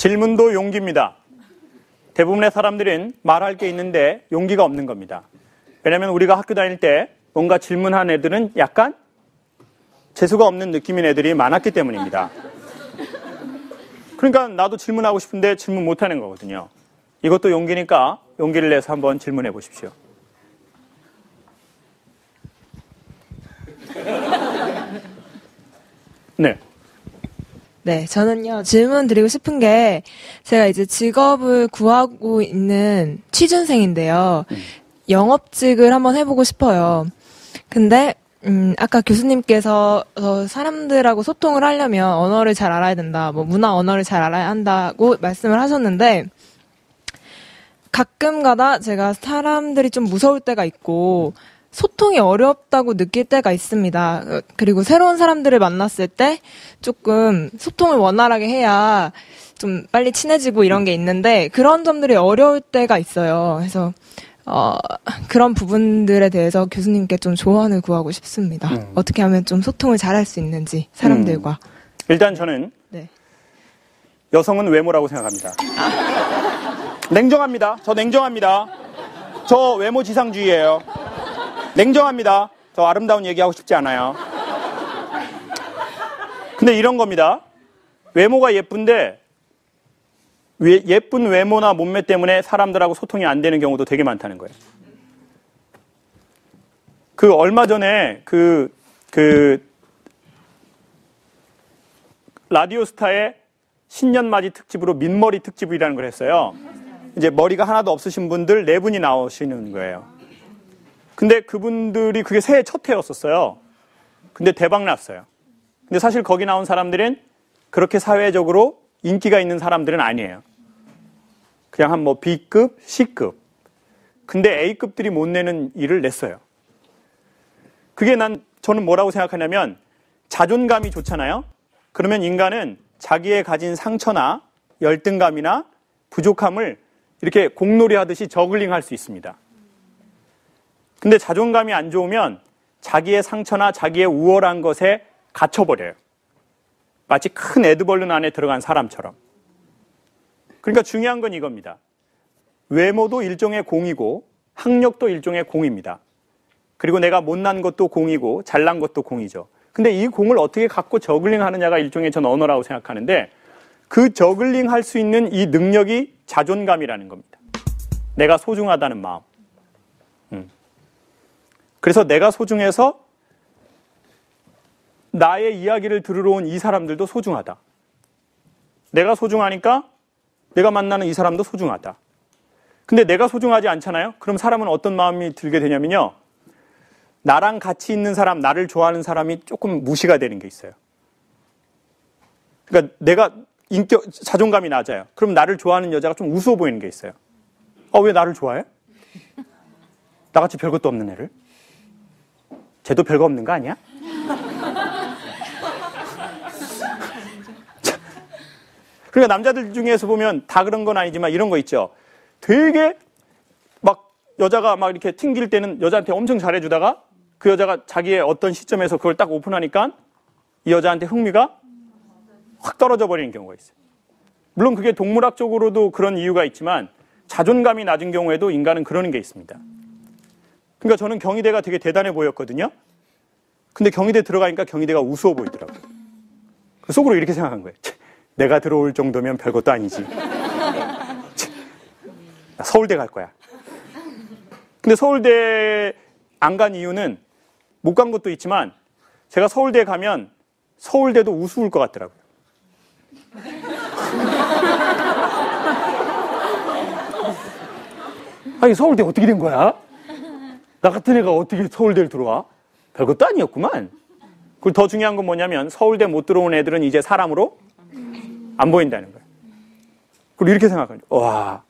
질문도 용기입니다. 대부분의 사람들은 말할 게 있는데 용기가 없는 겁니다. 왜냐하면 우리가 학교 다닐 때 뭔가 질문한 애들은 약간 재수가 없는 느낌인 애들이 많았기 때문입니다. 그러니까 나도 질문하고 싶은데 질문 못하는 거거든요. 이것도 용기니까 용기를 내서 한번 질문해 보십시오. 네. 네, 저는요, 질문 드리고 싶은 게, 제가 이제 직업을 구하고 있는 취준생인데요. 음. 영업직을 한번 해보고 싶어요. 근데, 음, 아까 교수님께서 어, 사람들하고 소통을 하려면 언어를 잘 알아야 된다, 뭐 문화 언어를 잘 알아야 한다고 말씀을 하셨는데, 가끔 가다 제가 사람들이 좀 무서울 때가 있고, 소통이 어렵다고 느낄 때가 있습니다. 그리고 새로운 사람들을 만났을 때 조금 소통을 원활하게 해야 좀 빨리 친해지고 이런 게 있는데 그런 점들이 어려울 때가 있어요. 그래서 어, 그런 부분들에 대해서 교수님께 좀 조언을 구하고 싶습니다. 음. 어떻게 하면 좀 소통을 잘할 수 있는지 사람들과. 음. 일단 저는 네. 여성은 외모라고 생각합니다. 아. 냉정합니다. 저 냉정합니다. 저 외모 지상주의예요. 냉정합니다. 저 아름다운 얘기하고 싶지 않아요. 근데 이런 겁니다. 외모가 예쁜데 예쁜 외모나 몸매 때문에 사람들하고 소통이 안 되는 경우도 되게 많다는 거예요. 그 얼마 전에 그, 그, 라디오스타의 신년맞이 특집으로 민머리 특집이라는 걸 했어요. 이제 머리가 하나도 없으신 분들 네 분이 나오시는 거예요. 근데 그분들이 그게 새해 첫 해였었어요. 근데 대박 났어요. 근데 사실 거기 나온 사람들은 그렇게 사회적으로 인기가 있는 사람들은 아니에요. 그냥 한 뭐 B급, C급. 근데 A급들이 못 내는 일을 냈어요. 그게 난, 저는 뭐라고 생각하냐면 자존감이 좋잖아요? 그러면 인간은 자기의 가진 상처나 열등감이나 부족함을 이렇게 공놀이 하듯이 저글링 할 수 있습니다. 근데 자존감이 안 좋으면 자기의 상처나 자기의 우월한 것에 갇혀버려요. 마치 큰 에드벌룬 안에 들어간 사람처럼. 그러니까 중요한 건 이겁니다. 외모도 일종의 공이고 학력도 일종의 공입니다. 그리고 내가 못난 것도 공이고 잘난 것도 공이죠. 근데 이 공을 어떻게 갖고 저글링 하느냐가 일종의 전 언어라고 생각하는데 그 저글링 할 수 있는 이 능력이 자존감이라는 겁니다. 내가 소중하다는 마음. 음. 그래서 내가 소중해서 나의 이야기를 들으러 온 이 사람들도 소중하다. 내가 소중하니까 내가 만나는 이 사람도 소중하다. 근데 내가 소중하지 않잖아요? 그럼 사람은 어떤 마음이 들게 되냐면요. 나랑 같이 있는 사람, 나를 좋아하는 사람이 조금 무시가 되는 게 있어요. 그러니까 내가 인격, 자존감이 낮아요. 그럼 나를 좋아하는 여자가 좀 우스워 보이는 게 있어요. 어, 왜 나를 좋아해? 나같이 별것도 없는 애를? 쟤도 별거 없는 거 아니야? 그러니까 남자들 중에서 보면 다 그런 건 아니지만 이런 거 있죠. 되게 막 여자가 막 이렇게 튕길 때는 여자한테 엄청 잘해주다가 그 여자가 자기의 어떤 시점에서 그걸 딱 오픈하니까 이 여자한테 흥미가 확 떨어져 버리는 경우가 있어요. 물론 그게 동물학적으로도 그런 이유가 있지만 자존감이 낮은 경우에도 인간은 그러는 게 있습니다. 그러니까 저는 경희대가 되게 대단해 보였거든요. 근데 경희대 들어가니까 경희대가 우스워 보이더라고요. 그 속으로 이렇게 생각한 거예요. 내가 들어올 정도면 별것도 아니지. 서울대 갈 거야. 근데 서울대 안 간 이유는 못 간 것도 있지만 제가 서울대 가면 서울대도 우스울 것 같더라고요. 아니 서울대 어떻게 된 거야? 나 같은 애가 어떻게 서울대를 들어와? 별것도 아니었구만. 그리고 더 중요한 건 뭐냐면 서울대 못 들어온 애들은 이제 사람으로 안 보인다는 거예요. 그리고 이렇게 생각하죠. 와,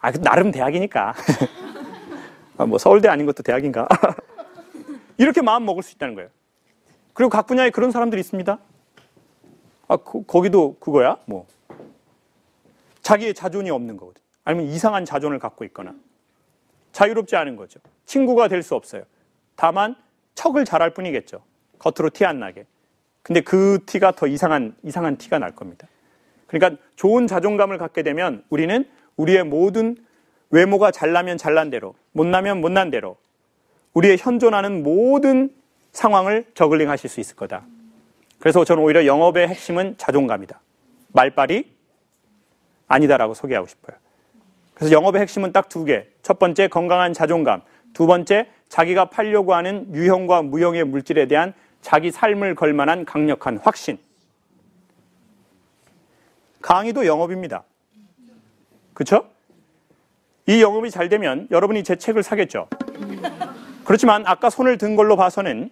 아, 나름 대학이니까. 아, 뭐 서울대 아닌 것도 대학인가? 이렇게 마음 먹을 수 있다는 거예요. 그리고 각 분야에 그런 사람들이 있습니다. 아, 그, 거기도 그거야? 뭐. 자기의 자존이 없는 거거든. 아니면 이상한 자존을 갖고 있거나. 자유롭지 않은 거죠. 친구가 될 수 없어요. 다만 척을 잘할 뿐이겠죠. 겉으로 티 안 나게. 근데 그 티가 더 이상한 이상한 티가 날 겁니다. 그러니까 좋은 자존감을 갖게 되면 우리는 우리의 모든 외모가 잘나면 잘난 대로, 못나면 못난 대로 우리의 현존하는 모든 상황을 저글링 하실 수 있을 거다. 그래서 저는 오히려 영업의 핵심은 자존감이다. 말빨이 아니다라고 소개하고 싶어요. 그래서 영업의 핵심은 딱 두 개. 첫 번째, 건강한 자존감. 두 번째, 자기가 팔려고 하는 유형과 무형의 물질에 대한 자기 삶을 걸 만한 강력한 확신. 강의도 영업입니다. 그렇죠? 이 영업이 잘 되면 여러분이 제 책을 사겠죠. 그렇지만 아까 손을 든 걸로 봐서는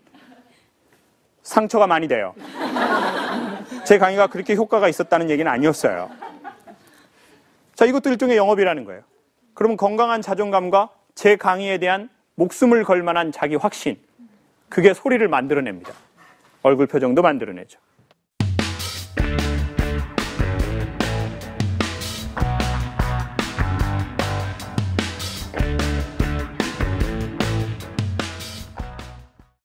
상처가 많이 돼요. 제 강의가 그렇게 효과가 있었다는 얘기는 아니었어요. 자, 이것도 일종의 영업이라는 거예요. 그러면 건강한 자존감과 제 강의에 대한 목숨을 걸 만한 자기 확신. 그게 소리를 만들어냅니다. 얼굴 표정도 만들어내죠.